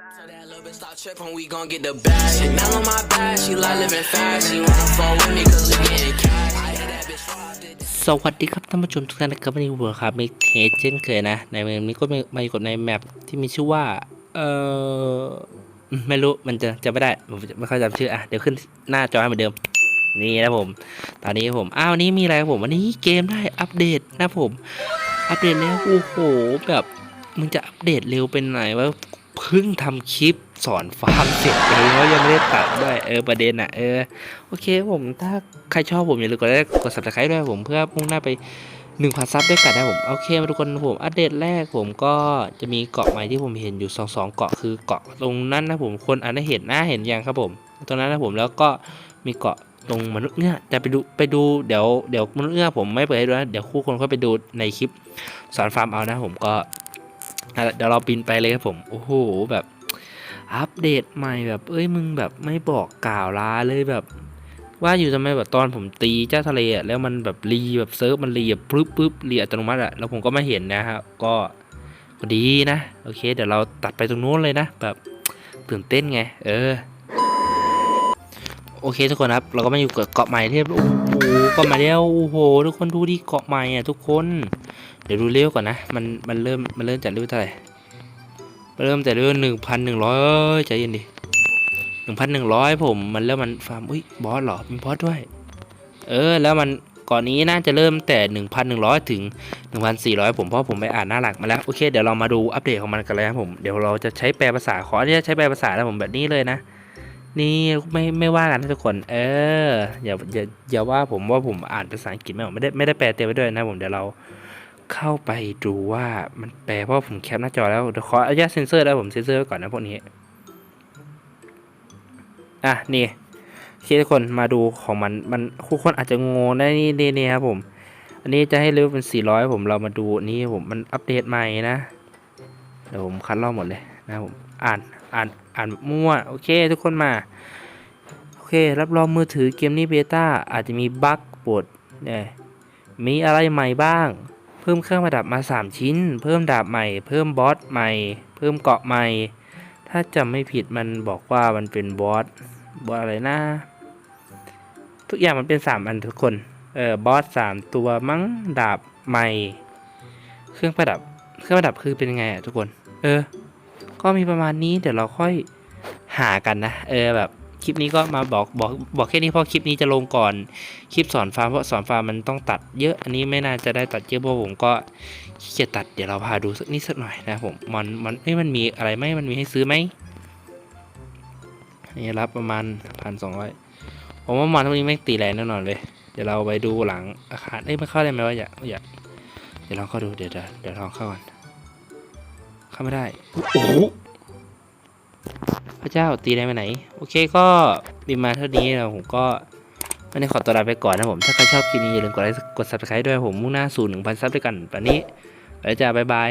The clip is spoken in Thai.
So that little bitch stop tripping, we gon' get the bag. Chanel on my back, she like living fast. She wanna fall with me cause we getting cash. I hit that bitch raw, did สวัสดีครับท่านผู้ชมทุกท่านนะครับวันนี้ผมครับมีเทสเช่นเคยนะ ในเมืองนี้ก็มาอยู่กับในแมปที่มีชื่อว่า เออไม่รู้มันจะจะไม่ได้ผมไม่ค่อยจำชื่ออะเดี๋ยวขึ้นหน้าจอให้เหมือนเดิม นี่นะผม ตอนนี้ผมอ้าววันนี้มีอะไรครับผมวันนี้เกมได้อัปเดตนะผม อัปเดตแล้วโอ้โหแบบมึงจะอัปเดตเร็วเป็นไหนวะ เพิ่งทำคลิปสอนฟาร์มเสร็จเองแล้วยังไม่ได้ตัดด้วยเออประเด็นอะเออโอเคผมถ้าใครชอบผมอย่าลืมกดไลค์กด subscribe ด้วยผมเพื่อมุ่งหน้าไป1 0 0 0ซับด้วยกันนะผมโอเคมาทุกคนผมอัปเดตแรกผมก็จะมีเกาะใหม่ที่ผมเห็นอยู่2อสองเกาะคือเกาะตรงนั้นนะผมคนอาจจะเห็นหน้าเห็นยังครับผมตรงนั้นนะผมแล้วก็มีเกาะตรงมนุษย์เนี่ยจะไปดูไปดูเดี๋ยวเดี๋ยวมนุษย์เนี่ยผมไม่เปิดให้ดูนะเดี๋ยวคู่คนค่อยไปดูในคลิปสอนฟาร์มเอานะผมก็ เดี๋ยวเราบินไปเลยครับผม โอ้โหแบบอัปเดตใหม่แบบ เอ้ยมึงแบบไม่บอกกล่าวลาเลยแบบ ว่าอยู่ทำไมแบบตอนผมตีเจ้าทะเลแล้วมันแบบรีแบบเซิร์ฟมันรีแบบปึ๊บปึ๊บรีอัตโนมัติอะแล้วผมก็ไม่เห็นนะครับก็ก็ดีนะ โอเค เดี๋ยวเราตัดไปตรงนู้นเลยนะ แบบตื่นเต้นไง เออ โอเคทุกคนครับ เราก็มาอยู่กับเกาะใหม่ที่โอ้โหเกาะใหม่แล้วโอ้โห ทุกคนดูดิเกาะใหม่อะทุกคน ดี๋ยวดูเร็วก่อนนะ มันมันเริ่มมันเริ่มจากเร็วเท่าไหร่เริ่มแต่เรื่องหนึ่งพันหนึ่งร้อยใจเย็นดิหนึ่งพันหนึ่งร้อยผมมันแล้วมันฟาร์มอุ้ยบอสหรอมีบอสด้วย เออแล้วมันก่อนนี้น่าจะเริ่มแต่หนึ่งพันหนึ่งร้อยถึงหนึ่งพันสี่ร้อยผมเพราะผมไปอ่านหน้าหลักมาแล้วโอเคเดี๋ยวเรามาดูอัปเดตของมันกันเลยครับผมเดี๋ยวเราจะใช้แปลภาษาขออนุญาตใช้แปลภาษาแล้วผมแบบนี้เลยนะนี่ไม่ไม่ว่ากันนะทุกคน เอออย่าอย่าอย่าว่าผมว่าผมอ่านภาษาอังกฤษไม่ออกไม่ได้ไม่ได้แปลเต็มไปด้วยนะผมเดี๋ยวเรา เข้าไปดูว่ามันแปลเพราะผมแคปหน้าจอแล้วเดี๋ยวขออนุญาตเซ็นเซอร์แล้วผมเซ็นเซอร์ไว้ก่อนนะพวกนี้ อะนี่โอเคทุกคนมาดูของมันมันคู่คนอาจจะงงได้นี่นี่นี่ครับผม อันนี้จะให้เลเวลเป็น 400 ผมเรามาดูนนี้ผมมันอัปเดตใหม่นะเดี๋ยวผมคัดลอกหมดเลยนะผมอ่านอ่านอ่านมั่วโอเค ทุกคนมาโอเครับรองมือถือเกมนี้เบต้าอาจจะมีบั๊กปวดเนี่ยมีอะไรใหม่บ้าง เพิ่มเครื่องประดับมา 3 ชิ้น เพิ่มดาบใหม่ เพิ่มบอสใหม่ เพิ่มเกาะใหม่ ถ้าจำไม่ผิดมันบอกว่ามันเป็นบอส บอสอะไรนะ ทุกอย่างมันเป็น 3 อันทุกคน เออบอส 3 ตัวมั้ง ดาบใหม่ เครื่องประดับ เครื่องประดับคือเป็นไงอะทุกคน เออ ก็มีประมาณนี้ เดี๋ยวเราค่อยหากันนะ เออแบบ คลิปนี้ก็มาบอกบอกบอกแค่นี้เพราะคลิปนี้จะลงก่อนคลิปสอนฟาร์มเพราะสอนฟาร์มมันต้องตัดเยอะอันนี้ไม่น่าจะได้ตัดเยอะเพราะผมก็ขี้เกียจตัดเดี๋ยวเราพาดูสักนิดสักหน่อยนะครับผมมันมันเอ้ยมันมีอะไรไหมมันมีให้ซื้อไหมนี่รับประมาณพันสองร้อยผมว่ามันพวกนี้ไม่ตีแรงแน่นอนเลย เดี๋ยวเราไปดูหลังอาคารเอ้ยมันเข้าได้ไหมวะอยากอยากเดี๋ยวลองเข้าดูเดี๋ยวเดี๋ยวเดี๋ยวลองเข้าก่อนเข้าไม่ได้โอ้โห พระเจ้าตีได้มาไหน โอเคก็มีมาเท่านี้แล้วผมก็ไม่ได้ขอตัวลาไปก่อนนะผม ถ้าใครชอบคลิปนี้อย่าลืมกดไลค์กด subscribe ด้วยผมมุ่งหน้าสู่1,000ซับด้วยกันตอนนี้ไปแล้วจ้าบ๊ายบาย